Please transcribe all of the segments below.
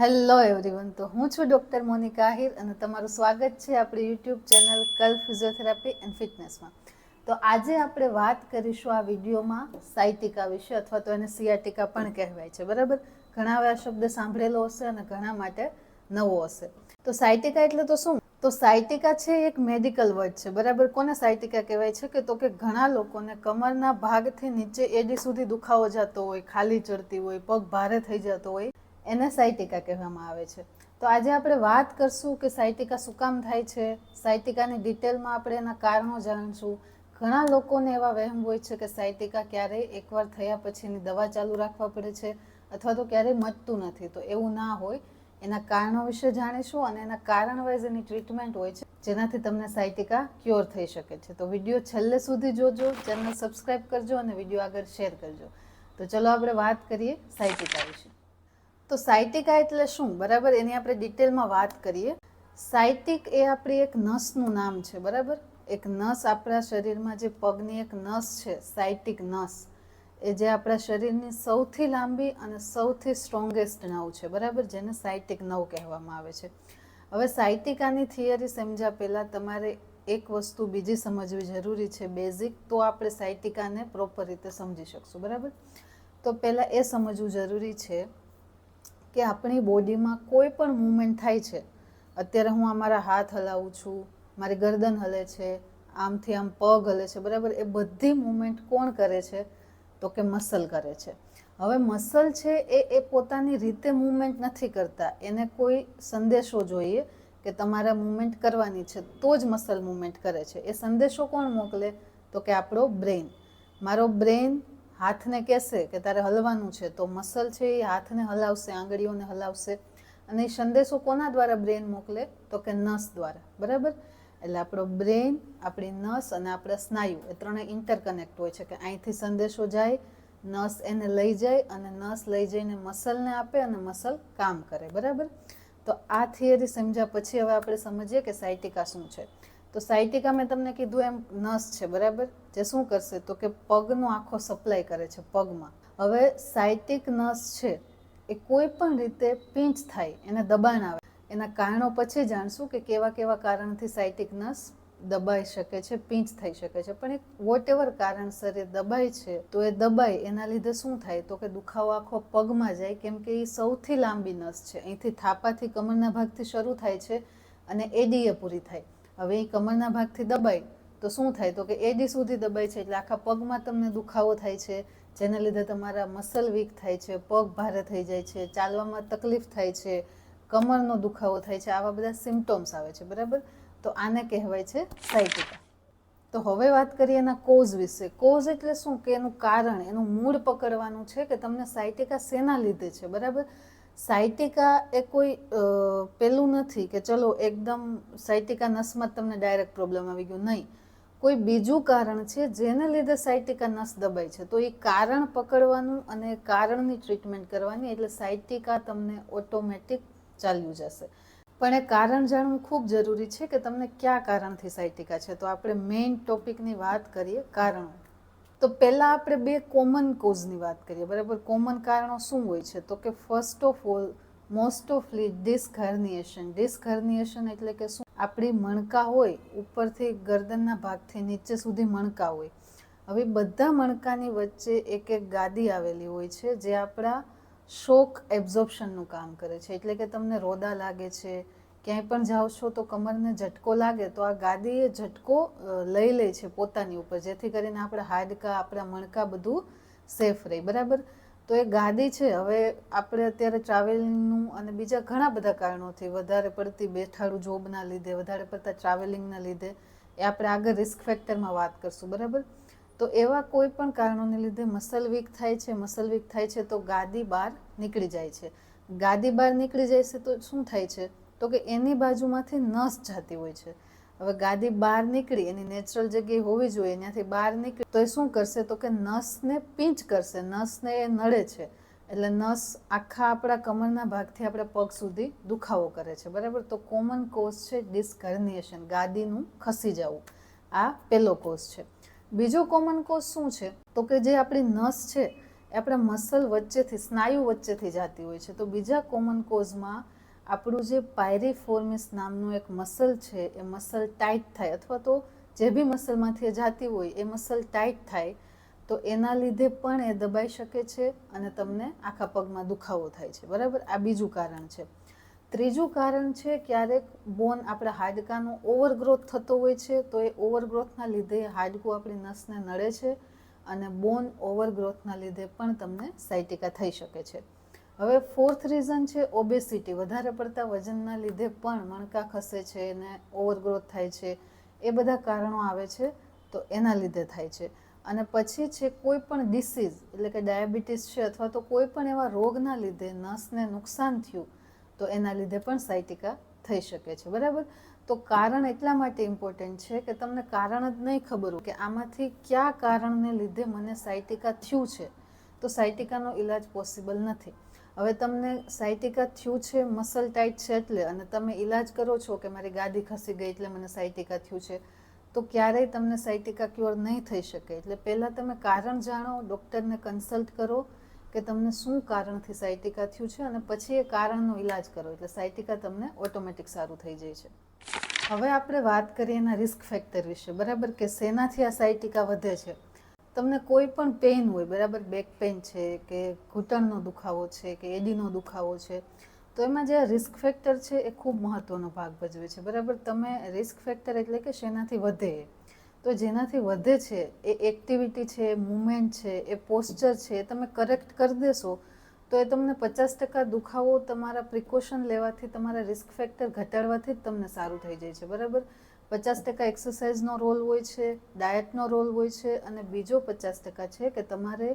Hello everyone તો હું છું ડૉક્ટર મોનિકા આહિર અને તમારું સ્વાગત છે આપણી YouTube channel Kal physiotherapy and ફિટનેસમાં. તો આજે આપણે વાત કરીશું આ વિડીયોમાં સાયટિકા વિશે અથવા તો એને સિયાટિકા પણ કહેવાય છે. બરાબર? ઘણા આ શબ્દ સાંભળેલો હશે અને ઘણા માટે નવો હશે. તો સાયટિકા એટલે તો શું? તો સાયટિકા છે એક મેડિકલ વર્ડ છે. બરાબર? કોને સાયટિકા કહેવાય છે? કે તો કે ઘણા લોકોને કમરના ભાગથી નીચે એડી સુધી દુખાવો જતો હોય, ખાલી ચડતી હોય, પગ ભારે થઈ જતો હોય એને સાયટિકા કહેવામાં આવે છે. તો આજે આપણે વાત કરશું કે સાયટિકા શું કામ થાય છે? સાયટિકાની ડિટેલમાં આપણે એના કારણો જાણીશું. ઘણા લોકોને એવા વહેમ હોય છે કે સાયટિકા ક્યારેય એકવાર થયા પછીની દવા ચાલુ રાખવા પડે છે અથવા તો ક્યારેય મટતું નથી. તો એવું ના હોય. એના કારણો વિશે જાણીશું અને એના કારણ વાઇઝ એની ટ્રીટમેન્ટ હોય છે, જેનાથી તમને સાયટિકા ક્યોર થઈ શકે છે. તો વીડિયો છેલ્લે સુધી જોજો, ચેનલ સબસ્ક્રાઈબ કરજો અને વીડિયો આગળ શેર કરજો. તો ચલો આપણે વાત કરીએ સાયટિકા વિશે. તો સાહિત્યિકા એટલે શું? બરાબર? એની આપણે ડિટેલમાં વાત કરીએ. સાહિત્યિક એ આપણી એક નસનું નામ છે, બરાબર? એક નસ આપણા શરીરમાં જે પગની એક નસ છે સાયટિક નસ, એ જે આપણા શરીરની સૌથી લાંબી અને સૌથી સ્ટ્રોંગેસ્ટ નવ છે, બરાબર? જેને સાયટિક નવ કહેવામાં આવે છે. હવે સાહિત્યિકાની થિયરી સમજ્યા પહેલાં તમારે એક વસ્તુ બીજી સમજવી જરૂરી છે, બેઝિક, તો આપણે સાહિત્યિકાને પ્રોપર રીતે સમજી શકશું, બરાબર? તો પહેલાં એ સમજવું જરૂરી છે કે આપણી બોડીમાં કોઈ પણ મુવમેન્ટ થાય છે, અત્યારે હું અમારા હાથ હલાવું છું, મારી ગરદન હલે છે, આમથી આમ પગ હલે છે, બરાબર, એ બધી મુવમેન્ટ કોણ કરે છે? તો કે મસલ કરે છે. હવે મસલ છે એ એ પોતાની રીતે મુવમેન્ટ નથી કરતા. એને કોઈ સંદેશો જોઈએ કે તમારા મુવમેન્ટ કરવાની છે, તો જ મસલ મુમેન્ટ કરે છે. એ સંદેશો કોણ મોકલે? તો કે આપણો બ્રેઇન. મારો બ્રેઇન હાથને કહેશે કે તારે હલવાનું છે, તો મસલ છે એ હાથને હલાવશે, આંગળીઓને હલાવશે અને એ સંદેશો કોના દ્વારા બ્રેન મોકલે? તો કે નસ દ્વારા. બરાબર? એટલે આપણો બ્રેન, આપણી નસ અને આપણા સ્નાયુ એ ત્રણેય ઇન્ટરકનેક્ટ હોય છે કે અહીંથી સંદેશો જાય, નસ એને લઈ જાય અને નસ લઈ જઈને મસલને આપે અને મસલ કામ કરે. બરાબર? તો આ થિયરી સમજ્યા પછી હવે આપણે સમજીએ કે સાયટિકા શું છે. તો સાયટિકા મેં તમને કીધું એમ નસ છે, બરાબર? જે શું કરશે? તો કે પગનો આખો સપ્લાય કરે છે, પગમાં. હવે સાહિત્યિક નસ છે, એ કોઈ પણ રીતે પીંચ થાય, એને દબાણ આવે. એના કારણો પછી જાણશું કે કેવા કેવા કારણથી સાયટિક નસ દબાઈ શકે છે, પીંચ થઈ શકે છે. પણ એક વોટ એવર કારણસર એ દબાય છે, તો એ દબાય, એના લીધે શું થાય? તો કે દુખાવો આખો પગમાં જાય, કેમ કે એ સૌથી લાંબી નસ છે. અહીંથી થાપાથી કમરના ભાગથી શરૂ થાય છે અને એડીએ પૂરી થાય. હવે એ કમરના ભાગથી દબાય, તો શું થાય? તો કે એડી સુધી દબાય છે, એટલે આખા પગમાં તમને દુખાવો થાય છે, જેના લીધે તમારા મસલ વીક થાય છે, પગ ભારે થઈ જાય છે, ચાલવામાં તકલીફ થાય છે, કમરનો દુખાવો થાય છે, આવા બધા સિમ્ટોમ્સ આવે છે, બરાબર? તો આને કહેવાય છે સાયટિકા તો હવે વાત કરીએ એના કોઝ વિશે. કોઝ એટલે શું? કે એનું કારણ, એનું મૂળ પકડવાનું છે કે તમને સાયટિકા શેના લીધે છે, બરાબર? સાયટિકા એ કોઈ પેલું નથી કે ચલો એકદમ સાહિત્યિકા નસમાં તમને ડાયરેક્ટ પ્રોબ્લેમ આવી ગયો. નહીં. કોઈ બીજું કારણ છે જેને લીધે સાહિત્યિકા નસ દબાય છે. તો એ કારણ પકડવાનું અને કારણની ટ્રીટમેન્ટ કરવાની એટલે સાહિત્યિકા તમને ઓટોમેટિક ચાલ્યું જશે. પણ એ કારણ જાણવું ખૂબ જરૂરી છે કે તમને કયા કારણથી સાહિત્યિકા છે. તો આપણે મેઇન ટોપિકની વાત કરીએ, કારણો. તો પહેલાં આપણે બે કોમન કોઝની વાત કરીએ, બરાબર? કોમન કારણો શું હોય છે? તો કે ફર્સ્ટ ઓફ ઓલ મોસ્ટ ઓફલી ડિસ્ક હર્નિએશન એટલે કે શું? આપણી મણકા હોય, ઉપરથી ગરદનના ભાગથી નીચે સુધી મણકા હોય. હવે બધા મણકાની વચ્ચે એક એક ગાદી આવેલી હોય છે, જે આપણા શોક એબ્ઝોર્પ્શનનું કામ કરે છે. એટલે કે તમને રોદા લાગે છે ક્યાંય પણ જાઓ છો તો કમરને ઝટકો લાગે તો આ ગાદી એ ઝટકો લઈ લે છે પોતાની ઉપર, જેથી કરીને આપણા હાડકા, આપણા મણકા બધું સેફ રહે, બરાબર? તો એ ગાદી છે, હવે આપણે અત્યારે ટ્રાવેલિંગનું અને બીજા ઘણા બધા કારણોથી વધારે પડતી બેઠાડું જોબના લીધે, વધારે પડતા ટ્રાવેલિંગના લીધે એ આપણે આગળ રિસ્ક ફેક્ટરમાં વાત કરશું, બરાબર? તો એવા કોઈ પણ કારણોને લીધે મસલ વીક થાય છે મસલ વીક થાય છે તો ગાદી બહાર નીકળી જાય છે. ગાદી બહાર નીકળી જાય છે તો શું થાય છે? તો કે એની બાજુમાંથી નસ જતી હોય છે. હવે ગાદી બહાર નીકળી, એની નેચરલ જગ્યાએ હોવી જોઈએ ત્યાંથી બહાર નીકળી, તો એ શું કરશે? તો કે નસને પીંચ કરશે, નસને એ નડે છે. એટલે નસ આખા આપણા કમરના ભાગથી આપણા પગ સુધી દુખાવો કરે છે. બરાબર? તો કોમન કોઝ છે ડિસ્કર્નિએશન ગાદીનું ખસી જવું. આ પહેલો કોઝ છે. બીજો કોમન કોઝ શું છે? તો કે જે આપણી નસ છે, એ આપણા મસલ વચ્ચેથી, સ્નાયુ વચ્ચેથી જતી હોય છે. તો બીજા કોમન કોઝમાં આપણું જે પાયરીફોર્મિસ નામનું એક મસલ છે, એ મસલ ટાઈટ થાય અથવા તો જે બી મસલમાંથી જાતી હોય, એ મસલ ટાઈટ થાય, તો એના લીધે પણ એ દબાઈ શકે છે અને તમને આખા પગમાં દુખાવો થાય છે. બરાબર? આ બીજું કારણ છે. ત્રીજું કારણ છે ક્યારેક બોન આપણા હાડકાનો ઓવરગ્રોથ થતો હોય છે, તો એ ઓવરગ્રોથના લીધે હાડકું આપણી નસને નડે છે અને બોન ઓવરગ્રોથના લીધે પણ તમને સાયટિકા થઈ શકે છે. હવે ફોર્થ રીઝન છે ઓબેસિટી વધારે પડતા વજનના લીધે પણ મણકા ખસે છે ને ઓવરગ્રોથ થાય છે, એ બધા કારણો આવે છે, તો એના લીધે થાય છે. અને પછી છે કોઈ પણ ડિસીઝ એટલે કે ડાયાબિટીસ છે અથવા તો કોઈ પણ એવા રોગના લીધે નસને નુકસાન થયું, તો એના લીધે પણ સાયટિકા થઈ શકે છે. બરાબર? તો કારણ એટલા માટે ઇમ્પોર્ટન્ટ છે કે તમને કારણ જ નહીં ખબર હોય કે આમાંથી કયા કારણને લીધે મને સાયટિકા થયું છે. તો સાયટિકાનો ઈલાજ પોસિબલ નથી. હવે તમને સાયટિકા થયું છે, મસલ ટાઈટ છે એટલે, અને તમે ઈલાજ કરો છો કે મારી ગાદી ખસી ગઈ એટલે મને સાયટિકા થયું છે, તો ક્યારેય તમને સાયટિકા ક્યોર નહીં થઈ શકે. એટલે પહેલાં તમે કારણ જાણો, ડૉક્ટરને કન્સલ્ટ કરો કે તમને શું કારણથી સાયટિકા થયું છે, અને પછી એ કારણનો ઈલાજ કરો, એટલે સાયટિકા તમને ઓટોમેટિક સારું થઈ જાય છે. હવે આપણે વાત કરીએ એના રિસ્ક ફેક્ટર વિશે. બરાબર કે શેનાથી આ સાયટિકા વધે છે. તમને કોઈ પણ પેઇન હોય, બરાબર બેક પેઇન છે કે ઘૂંટણનો દુખાવો છે કે એડીનો દુખાવો છે, તો એમાં જે રિસ્ક ફેક્ટર છે એ ખૂબ મહત્ત્વનો ભાગ ભજવે છે. બરાબર, તમે રિસ્ક ફેક્ટર એટલે કે શેનાથી વધે? તો જેનાથી વધે છે એ એક્ટિવિટી છે મુમેન્ટ છે, એ પોસ્ચર છે, એ તમે કરેક્ટ કરી દેશો, તો એ તમને પચાસ ટકા દુખાવો તમારા પ્રિકોશન લેવાથી, તમારા રિસ્ક ફેક્ટર ઘટાડવાથી જ તમને સારું થઈ જાય છે. બરાબર? પચાસ ટકા એક્સરસાઇઝનો રોલ હોય છે ડાયટનો રોલ હોય છે અને બીજો પચાસ ટકા છે કે તમારે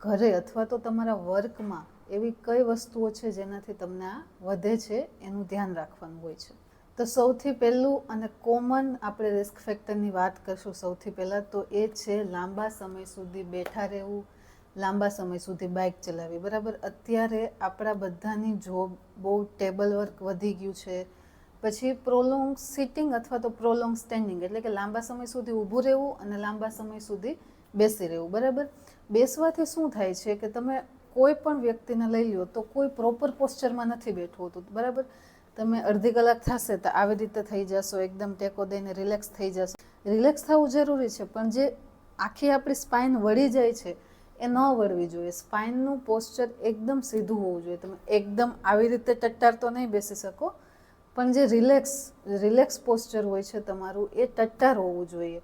ઘરે અથવા તો તમારા વર્કમાં એવી કઈ વસ્તુઓ છે જેનાથી તમને આ વધે છે એનું ધ્યાન રાખવાનું હોય છે. તો સૌથી પહેલું અને કોમન આપણે રિસ્ક ફેક્ટરની વાત કરશું સૌથી પહેલાં તો એ છે લાંબા સમય સુધી બેઠા રહેવું, લાંબા સમય સુધી બાઇક ચલાવવી. બરાબર? અત્યારે આપણા બધાની જોબ બહુ ટેબલ વર્ક વધી ગયું છે પછી પ્રોલોંગ સિટિંગ અથવા તો પ્રોલોંગ સ્ટેન્ડિંગ એટલે કે લાંબા સમય સુધી ઊભું રહેવું અને લાંબા સમય સુધી બેસી રહેવું, બરાબર? બેસવાથી શું થાય છે કે તમે કોઈ પણ વ્યક્તિને લઈ લો તો કોઈ પ્રોપર પોસ્ચરમાં નથી બેઠવું હોતું, બરાબર? તમે અડધી કલાક થશે તો આવી રીતે થઈ જશો, એકદમ ટેકો દઈને રિલેક્સ થઈ જશો. રિલેક્સ થવું જરૂરી છે, પણ જે આખી આપણી સ્પાઇન વળી જાય છે એ ન વળવી જોઈએ. સ્પાઇનનું પોસ્ચર એકદમ સીધું હોવું જોઈએ. તમે એકદમ આવી રીતે ટટ્ટાર તો નહીં બેસી શકો પણ જે રિલેક્સ રિલેક્સ પોસ્ચર હોય છે તમારું, એ ટટ્ટાર હોવું જોઈએ.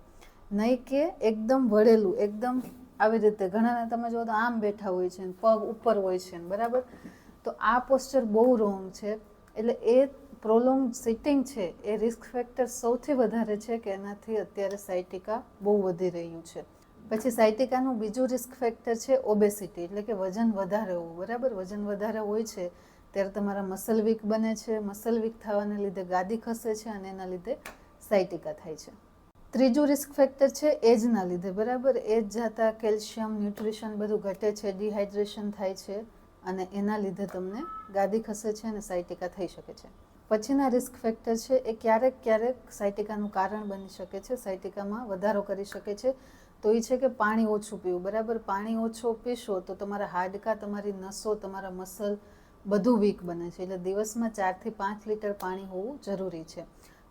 નહીં કે એકદમ વળેલું, એકદમ આવી રીતે. ઘણાને તમે જો તો આમ બેઠા હોય છે પગ ઉપર હોય છે બરાબર? તો આ પોસ્ચર બહુ રોંગ છે. એટલે એ પ્રોલોંગ સિટિંગ છે, એ રિસ્ક ફેક્ટર સૌથી વધારે છે કે એનાથી અત્યારે સાયટિકા બહુ વધી રહ્યું છે. પછી સાયટિકાનું બીજું રિસ્ક ફેક્ટર છે ઓબેસિટી એટલે કે વજન વધારે હોવું, બરાબર? વજન વધારે હોય છે ત્યારે તમારા મસલ વીક બને છે મસલ વીક થવાને લીધે ગાદી ખસે છે અને એના લીધે સાયટિકા થાય છે. ત્રીજું રિસ્ક ફેક્ટર છે એજના લીધે, બરાબર? એજ જતાં કેલ્શિયમ ન્યુટ્રિશન બધું ઘટે છે ડિહાઇડ્રેશન થાય છે અને એના લીધે તમને ગાદી ખસે છે અને સાયટિકા થઈ શકે છે. પછીના રિસ્ક ફેક્ટર છે એ ક્યારેક ક્યારેક સાયટિકાનું કારણ બની શકે છે સાયટિકામાં વધારો કરી શકે છે. તો એ છે કે પાણી ઓછું પીવું, બરાબર? પાણી ઓછું પીશો તો તમારા હાડકાં, તમારી નસો, તમારા મસલ બધું વીક બને છે. એટલે દિવસમાં ચારથી પાંચ લીટર પાણી હોવું જરૂરી છે.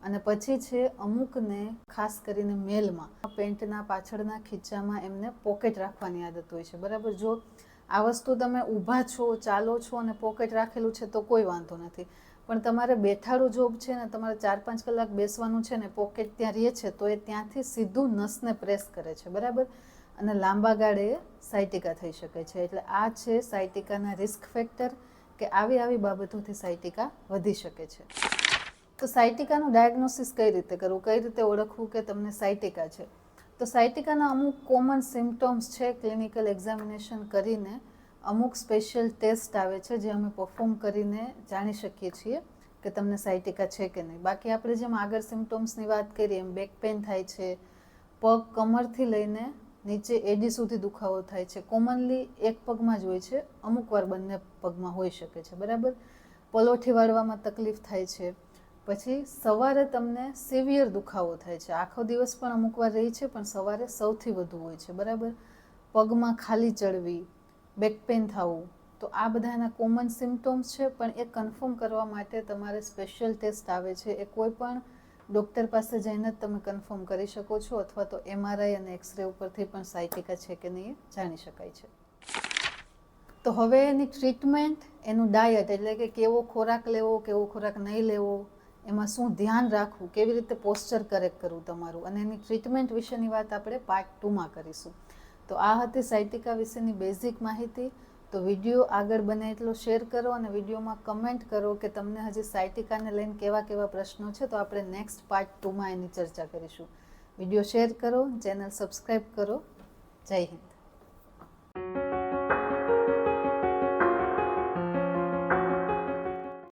અને પછી છે અમુકને, ખાસ કરીને મેલમાં, પેન્ટના પાછળના ખીચામાં એમને પોકેટ રાખવાની આદત હોય છે. બરાબર? જો આ વસ્તુ તમે ઊભા છો, ચાલો છો અને પોકેટ રાખેલું છે તો કોઈ વાંધો નથી. પણ તમારે બેઠાડું જોબ છે ને, તમારે ચાર પાંચ કલાક બેસવાનું છે ને પોકેટ ત્યાં રહે છે, તો એ ત્યાંથી સીધું નસને પ્રેસ કરે છે. બરાબર? અને લાંબા ગાળે સાયટિકા થઈ શકે છે. એટલે આ છે સાયટિકાના રિસ્ક ફેક્ટર કે આવી આવી બાબતોથી સાયટિકા વધી શકે છે. તો સાયટિકાનું ડાયગ્નોસિસ કઈ રીતે કરવું? કઈ રીતે ઓળખવું કે તમને સાયટિકા છે? તો સાયટિકાના અમુક કોમન સિમ્ટમ્સ છે, ક્લિનિકલ એક્ઝામિનેશન કરીને અમુક સ્પેશિયલ ટેસ્ટ આવે છે, જે અમે પરફોર્મ કરીને જાણી શકીએ છીએ કે તમને સાયટિકા છે કે નહીં. બાકી આપણે જેમ આગળ સિમ્ટોમ્સની વાત કરીએ, એમ બેક પેન થાય છે, પગ કમરથી લઈને નીચે એડી સુધી દુખાવો થાય છે. કોમનલી એક પગમાં જ હોય છે. અમુક વાર બંને પગમાં હોઈ શકે છે. બરાબર? પલોઠી વાળવામાં તકલીફ થાય છે. પછી સવારે તમને સિવિયર દુખાવો થાય છે. આખો દિવસ પણ અમુક વાર રહી છે, પણ સવારે સૌથી વધુ હોય છે. બરાબર? પગમાં ખાલી ચડવી બેક પેન થવું, તો આ બધાના કોમન સિમ્ટોમ્સ છે, પણ એ કન્ફર્મ કરવા માટે તમારે સ્પેશિયલ ટેસ્ટ આવે છે. એ કોઈ પણ ડૉક્ટર પાસે જઈને જ તમે કન્ફર્મ કરી શકો છો અથવા તો એમઆરઆઈ અને એક્સરે ઉપરથી પણ સાયટિકા છે કે નહીં જાણી શકાય છે. તો હવે એની ટ્રીટમેન્ટ એનું ડાયટ એટલે કે કેવો ખોરાક લેવો, કેવો ખોરાક નહીં લેવો, એમાં શું ધ્યાન રાખવું, કેવી રીતે પોસ્ચર કરેક્ટ કરવું તમારું અને એની ટ્રીટમેન્ટ વિશેની વાત આપણે પાર્ટ ટુમાં કરીશું. તો આ હતી સાયટિકા વિશેની બેઝિક માહિતી. તો વીડિયો આગળ બને એટલો શેર કરો અને વિડીયોમાં કમેન્ટ કરો કે તમને હજી સાયટિકાને લઈને કેવા કેવા પ્રશ્નો છે, તો આપણે નેક્સ્ટ પાર્ટ ટુમાં એની ચર્ચા કરીશું. વીડિયો શેર કરો, ચેનલ સબસ્ક્રાઈબ કરો. જય હિન્દ.